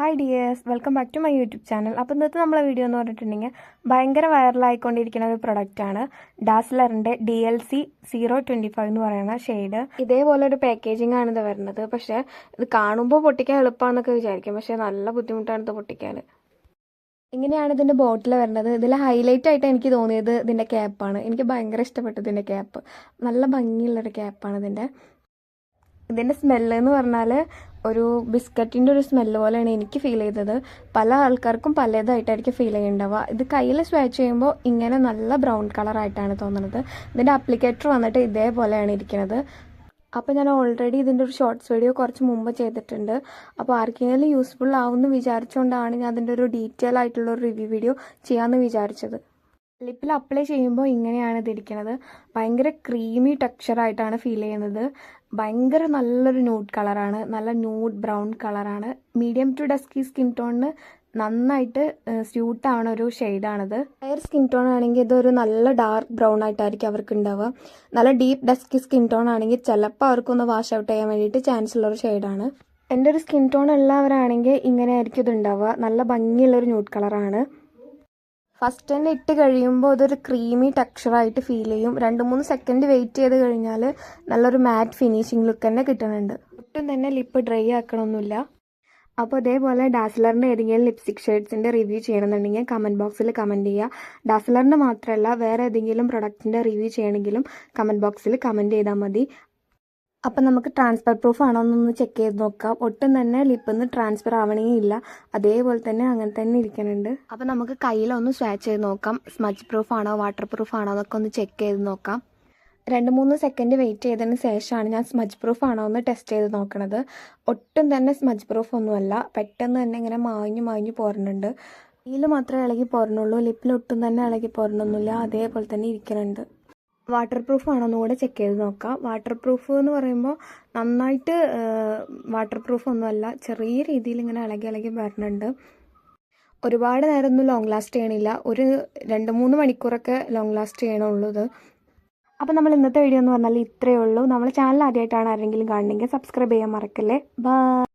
Hi dears welcome back to my YouTube channel അപ്പോൾ ഇന്നത്തെ നമ്മളെ വീഡിയോ എന്ന് പറഞ്ഞിട്ടുണ്ടെങ്കിൽ ഭയങ്കര വൈറലായിക്കൊണ്ടിരിക്കുന്ന ഒരു പ്രൊഡക്റ്റാണ് ഡാസ്ലറിന്റെ D L C zero twenty five എന്ന് പറയുന്ന ഷെയ്ഡ് ഇതേപോലെ ഒരു പാക്കേജിംഗ് ആണ് ഇത് വരുന്നത്. പക്ഷേ ഇത് കാണുമ്പോൾ പൊട്ടിക്കാൻ എളുപ്പമാണെന്നൊക്കെ വിചാരിക്കും. പക്ഷേ നല്ല ബുദ്ധിമുട്ടാണ് ഇത് പൊട്ടിക്കാൻ. ഇങ്ങനെയാണ് ഇതിന്റെ ബോട്ടിൽ വരുന്നത്. ഇതിൽ ഹൈലൈറ്റ് ആയിട്ട് എനിക്ക് തോന്നിയത് ഇതിന്റെ ക്യാപ്പാണ് എനിക്ക് ഭയങ്കര ഇഷ്ടപ്പെട്ടു ഇതിന്റെ ക്യാപ്പ് നല്ല ഭംഗിയുള്ളൊരു ക്യാപ്പാണ് ഇതിന്റെ ഇതിന്റെ സ്മെല്ല് എന്ന് പറഞ്ഞാൽ ഒരു ബിസ്ക്കറ്റിന്റെ ഒരു സ്മെല്ല് പോലെയാണ് എനിക്ക് ഫീൽ ചെയ്തത്. പല ആൾക്കാർക്കും പലതായിട്ടായിരിക്കും ഫീൽ ചെയ്യുന്നുണ്ടാവുക ഇത് കയ്യിൽ സ്വാച്ച് ചെയ്യുമ്പോൾ ഇങ്ങനെ നല്ല ബ്രൗൺ കളറായിട്ടാണ് തോന്നുന്നത്. ഇതിന്റെ അപ്ലിക്കേറ്റർ വന്നിട്ട് ഇതേപോലെയാണ് ഇരിക്കുന്നത് അപ്പോൾ ഞാൻ ഓൾറെഡി ഇതിന്റെ ഒരു ഷോർട്സ് വീഡിയോ കുറച്ച് മുമ്പ് ചെയ്തിട്ടുണ്ട്. അപ്പോൾ ആർക്കെങ്കിലും യൂസ്ഫുൾ ആവുമെന്ന് വിചാരിച്ചുകൊണ്ടാണ് ഞാൻ അതിന്റെ ഒരു ഡീറ്റെയിൽ ആയിട്ടുള്ള ഒരു റിവ്യൂ വീഡിയോ ചെയ്യാമെന്ന് വിചാരിച്ചത്. ലിപ്പിൽ അപ്ലൈ ചെയ്യുമ്പോൾ ഇങ്ങനെയാണ് ഇതിരിക്കുന്നത് ഭയങ്കര ക്രീമി ടെക്സ്ചറായിട്ടാണ് ഫീൽ ചെയ്യുന്നത്. ഭയങ്കര നല്ലൊരു ന്യൂഡ് കളറാണ് നല്ല ന്യൂഡ് ബ്രൗൺ കളറാണ് മീഡിയം ടു ഡസ്കി സ്കിൻ ടോണിന് നന്നായിട്ട് സ്യൂട്ട് ആവണ ഒരു ഷെയ്ഡാണിത് ഹയർ സ്കിൻ ടോൺ ആണെങ്കിൽ ഇതൊരു നല്ല ഡാർക്ക് ബ്രൗൺ ആയിട്ടായിരിക്കും അവർക്ക് ഉണ്ടാവുക നല്ല ഡീപ്പ് ഡസ്കി സ്കിൻ ടോൺ ആണെങ്കിൽ ചിലപ്പോൾ അവർക്കൊന്ന് വാഷ് ഔട്ട് ചെയ്യാൻ വേണ്ടിയിട്ട് ചാൻസ് ഉള്ള ഒരു ഷെയ്ഡാണ് എന്റെ ഒരു സ്കിൻ ടോൺ ഉള്ളവരാണെങ്കിൽ ഇങ്ങനെ ആയിരിക്കും ഇത് ഉണ്ടാവുക നല്ല ഭംഗിയുള്ളൊരു ന്യൂഡ് കളറാണ് ഫസ്റ്റ് തന്നെ ഇട്ട് കഴിയുമ്പോൾ അതൊരു ക്രീമി ടെക്സ്ചറായിട്ട് ഫീൽ ചെയ്യും. രണ്ട് മൂന്ന് സെക്കൻഡ് വെയിറ്റ് ചെയ്ത് കഴിഞ്ഞാൽ നല്ലൊരു മാറ്റ് ഫിനിഷിംഗ് ലുക്ക് തന്നെ കിട്ടുന്നുണ്ട്. ഒട്ടും തന്നെ ലിപ്പ് ഡ്രൈ ആക്കണമൊന്നുമില്ല അപ്പോൾ അതേപോലെ ഡാസ്ലറിന്റെ ഏതെങ്കിലും ലിപ്സ്റ്റിക് ഷെയ്ഡ്സിന്റെ റിവ്യൂ ചെയ്യണമെന്നുണ്ടെങ്കിൽ കമന്റ് ബോക്സിൽ കമന്റ് ചെയ്യുക. ഡാസ്ലറിന്റെ മാത്രമല്ല വേറെ ഏതെങ്കിലും പ്രൊഡക്റ്റിന്റെ റിവ്യൂ ചെയ്യണമെങ്കിലും കമന്റ് ബോക്സിൽ കമന്റ് ചെയ്താൽ മതി. അപ്പം നമുക്ക് ട്രാൻസ്ഫർ പ്രൂഫ് ആണോ എന്നൊന്ന് ചെക്ക് ചെയ്ത് നോക്കാം. ഒട്ടും തന്നെ ലിപ്പിൽ ട്രാൻസ്ഫർ ആവണേ ഇല്ല. അതേപോലെ തന്നെ അങ്ങനെ തന്നെ ഇരിക്കുന്നുണ്ട് അപ്പം നമുക്ക് കയ്യിലൊന്ന് സ്വാച്ച് ചെയ്ത് നോക്കാം. സ്മച്ച് പ്രൂഫ് ആണോ വാട്ടർ പ്രൂഫ് ആണോ എന്നൊക്കെ ഒന്ന് ചെക്ക് ചെയ്ത് നോക്കാം. രണ്ട് മൂന്ന് സെക്കൻഡ് വെയിറ്റ് ചെയ്തതിന് ശേഷമാണ് ഞാൻ സ്മച്ച് പ്രൂഫ് ആണോ എന്ന് ടെസ്റ്റ് ചെയ്ത് നോക്കണത്. ഒട്ടും തന്നെ സ്മച്ച് പ്രൂഫ് ഒന്നുമല്ല. പെട്ടെന്ന് തന്നെ ഇങ്ങനെ മാഞ്ഞു മാഞ്ഞു പോരുന്നുണ്ട്. കയ്യിൽ മാത്രമേ ഇളകി പോരണുള്ളൂ ലിപ്പിൽ ഒട്ടും തന്നെ ഇളകി പോരണമൊന്നുമില്ല അതേപോലെ തന്നെ ഇരിക്കുന്നുണ്ട് വാട്ടർ പ്രൂഫ് ആണോ എന്നുകൂടെ ചെക്ക് ചെയ്ത് നോക്കാം. വാട്ടർ പ്രൂഫ് എന്ന് പറയുമ്പോൾ നന്നായിട്ട് വാട്ടർ പ്രൂഫ് ഒന്നുമല്ല ചെറിയ രീതിയിൽ ഇങ്ങനെ ഇളകി ഇളകി വരുന്നുണ്ട് ഒരുപാട് നേരമൊന്നും ലോങ് ലാസ്റ്റ് ചെയ്യണില്ല. ഒരു രണ്ട് മൂന്ന് മണിക്കൂറൊക്കെ ലോങ് ലാസ്റ്റ് ചെയ്യണുള്ളൂ ഇത്. അപ്പോൾ നമ്മൾ ഇന്നത്തെ വീഡിയോ എന്ന് പറഞ്ഞാൽ ഇത്രയേ ഉള്ളൂ. നമ്മൾ ചാനൽ ആദ്യമായിട്ടാണ് ആരെങ്കിലും കാണണമെങ്കിൽ സബ്സ്ക്രൈബ് ചെയ്യാൻ മറക്കല്ലേ. ബൈ